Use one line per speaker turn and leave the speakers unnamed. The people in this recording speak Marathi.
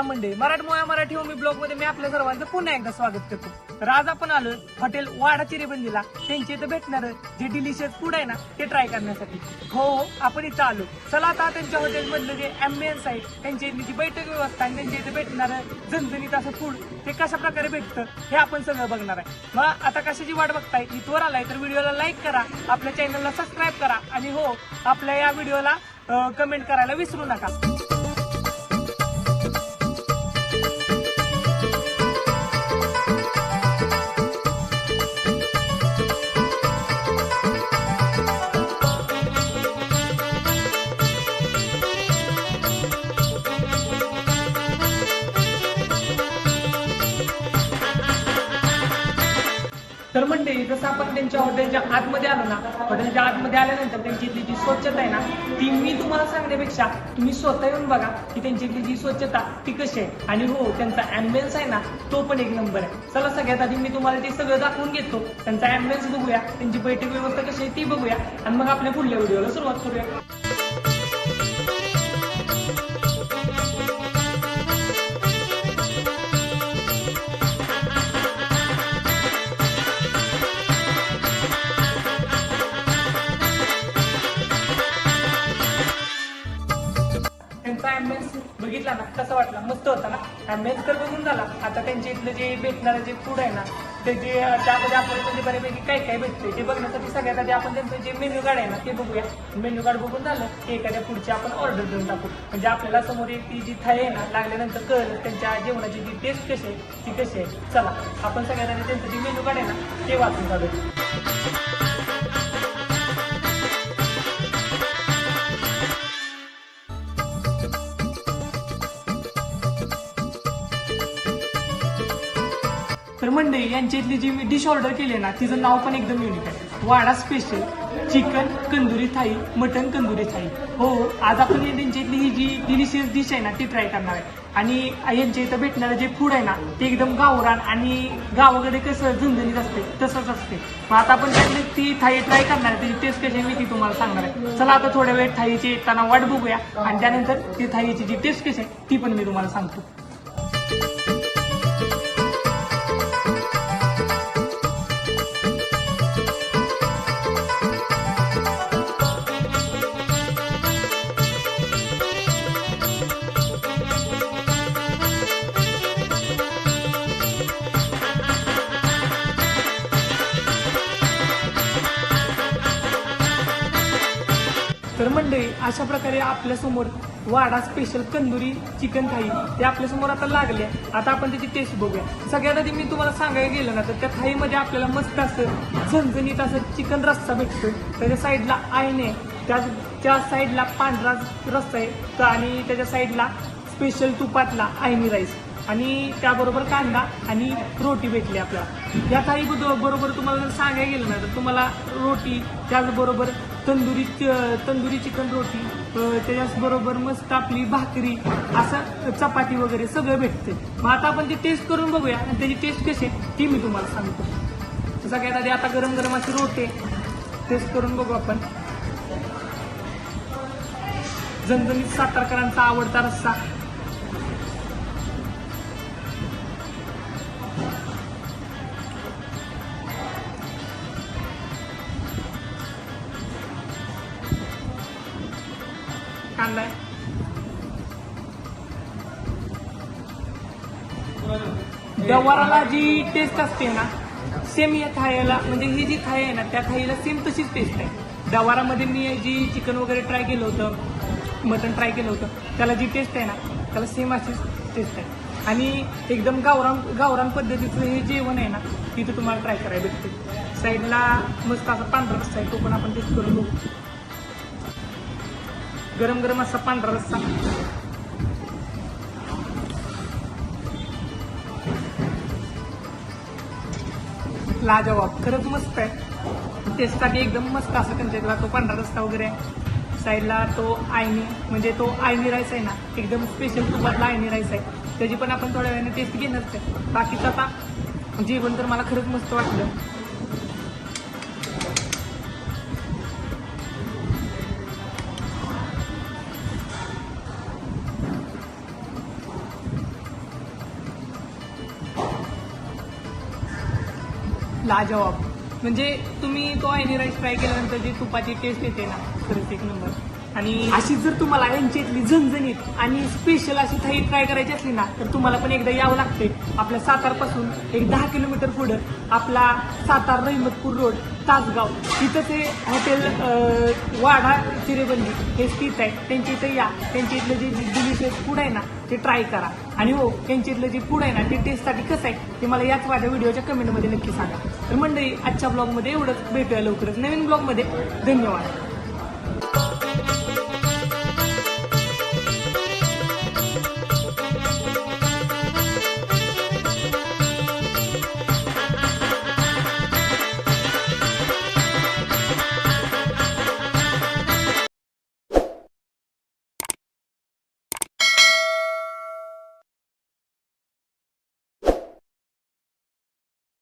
राम राम मंडळी मराठमोळ्या मराठी होमी ब्लॉगमध्ये मी आपल्या सर्वांचं पुन्हा एकदा स्वागत करतो. तर आज आपण आलो हॉटेल वाडा चिरेबंदीला. त्यांच्या इथं भेटणार जे डिलिशियस फूड आहे ना ते ट्राय करण्यासाठी. हो हो आपण इथं आलो. चला आता त्यांच्या हॉटेलमधलं जे अँबियन्स आहे त्यांच्या इथली जी बैठक व्यवस्था आणि त्यांच्या इथं भेटणार झणझणीत असं फूड ते कशा प्रकारे भेटतं हे आपण सगळं बघणार आहे. मग आता कशाची वाट बघताय? इथवर आलाय तर व्हिडिओला लाईक करा आपल्या चॅनलला सबस्क्राईब करा आणि हो आपल्या या व्हिडिओला कमेंट करायला विसरू नका. तर म्हणते जसं आपण त्यांच्या हॉटेलच्या आतमध्ये आलो ना हॉटेलच्या आतमध्ये आल्यानंतर त्यांची इथली जी स्वच्छता आहे ना ती मी तुम्हाला सांगण्यापेक्षा तुम्ही स्वतः येऊन बघा की त्यांची इथली जी स्वच्छता ती कशी आहे. आणि हो त्यांचा ॲम्बुलन्स आहे ना तो पण एक नंबर आहे. चला सगळ्यात आधी मी तुम्हाला ते सगळं दाखवून घेतो. त्यांचा ॲम्बुलन्स बघूया त्यांची बैठक व्यवस्था कशी आहे ती बघूया. आणि मग आपल्या पुढल्या व्हिडिओला सुरुवात करूया. बघितला ना कसा वाटला? मस्त होता ना? अँबियन्स तर बघून झाला. आता त्यांच्या इथलं जे भेटणारं जे फूड आहे ना ते जे त्यामध्ये आपल्याला म्हणजे बऱ्यापैकी काय काय भेटते ते बघण्यासाठी सगळ्यात आधी आपण त्यांचं जे मेन्यू कार्ड आहे ना ते बघूया. मेन्यू कार्ड बघून झालं की एखाद्या पुढची आपण ऑर्डर देऊन टाकू. म्हणजे आपल्याला समोर एक ती जी थाळी आहे ना लागल्यानंतर कळलं त्यांच्या जेवणाची जी टेस्ट कशी आहे ती कशी आहे. चला आपण सगळ्यात आधी त्यांचं जे मेन्यू कार्ड आहे ना ते वाचून काढूया. तर मंडळी यांच्यातली इथली जी मी डिश ऑर्डर केली आहे ना तिचं नाव पण एकदम युनिक आहे. वाडा स्पेशल चिकन कंदुरी थाई मटन कंदुरी थाई हो आज आपण यांच्यातली ही जी डिलिशियस डिश आहे ना ती ट्राय करणार आहे. आणि यांच्या इथं भेटणारं जे फूड आहे ना ते एकदम गावरान आणि गावाकडे कसं झणझणीत असते तसंच असते. मग आता आपण त्यातली ती थाई ट्राय करणार आहे त्याची टेस्ट कशी आहे मी ती तुम्हाला सांगणार आहे. चला आता थोड्या वेळ थाईची येताना वाट बघूया. आणि त्यानंतर ती थाईची जी टेस्ट कशी आहे ती पण मी तुम्हाला सांगतो. अशा प्रकारे आपल्यासमोर Wada special Kanduri chicken thigh ते आपल्यासमोर आता लागले. आता आपण त्याची टेस्ट बघूया. सगळ्यात आधी मी तुम्हाला सांगायला गेलं ना तर त्या थाईमध्ये आपल्याला मस्त असं झणझणीत असं चिकन रस्सा भेटतो. त्याच्या साईडला आईने त्या त्या साईडला पांढरा रस्सा आहे. आणि त्याच्या साईडला स्पेशल तुपातला आयनी राईस आणि त्याबरोबर कांदा आणि रोटी भेटली आपल्याला. या थाळी बरोबर तुम्हाला जर सांगायला गेलं ना तर तुम्हाला रोटी त्याचबरोबर तंदुरी च- तंदुरी चिकन रोटी त्याच्याचबरोबर मस्त आपली भाकरी असं चपाती वगैरे सगळं भेटते मग आता आपण ती टेस्ट करून बघूया आणि त्याची टेस्ट कशी आहे ती मी तुम्हाला सांगतो. सगळ्यात आधी आता गरम गरम अशी रोटे टेस्ट करून बघू आपण. जनजणीत सातारकरांचा आवडता रस्सा. कांदा आहे गवाराला जी टेस्ट असते ना सेम या थाळीला म्हणजे ही जी थाळी आहे ना त्या थाळीला सेम तशीच टेस्ट आहे. गवारामध्ये मी जी चिकन वगैरे ट्राय केलं होतं मटन ट्राय केलं होतं त्याला जी टेस्ट आहे ना त्याला सेम अशीच टेस्ट आहे. आणि एकदम गावरान गावरान पद्धतीचं हे जेवण आहे ना तिथं तुम्हाला ट्राय करायला भेटते. साईडला मस्त असा पांढरा रस्ता आहे तो पण आपण टेस्ट करून बघू. गरम गरम असा पांढरा रस्सा. लाजवाब खरंच मस्त आहे. टेस्टसाठी एकदम मस्त असं त्यांच्याकडला तो पांढरा रस्ता वगैरे आहे. साईडला तो आयनी म्हणजे तो आयनी राईस आहे ना एकदम स्पेशल तुपातला आयनी राईस आहे. त्याची पण आपण थोड्या वेळाने टेस्ट घेणारच आहे. बाकीचं आता जेवण तर मला खरंच मस्त वाटलं. लाजवाब. म्हणजे तुम्ही तो एनी राईस ट्राय केल्यानंतर जी तुपाची टेस्ट येते ना खरंच एक नंबर आणि अशी जर तुम्हाला यांच्यातली झणझणीत आणि स्पेशल अशी थाई ट्राय करायची असली ना तर तुम्हाला पण एकदा यावं लागते आपल्या सातारपासून एक दहा किलोमीटर पुढं आपला सातार रहिमतपूर रोड तासगाव. तिथं ते हॉटेल वाडा चिरेबंदी हे स्थित आहे. त्यांच्या इथं या. त्यांच्या इथलं जे डिलिशियस फूड आहे ना ते ट्राय करा. आणि हो त्यांच्या इथलं जे फूड आहे ना ते टेस्टसाठी कसं आहे ते मला याच माझ्या व्हिडिओच्या कमेंटमध्ये नक्की सांगा. तर मंडळी आजच्या ब्लॉगमध्ये एवढंच. भेटूया लवकरच नवीन ब्लॉगमध्ये धन्यवाद.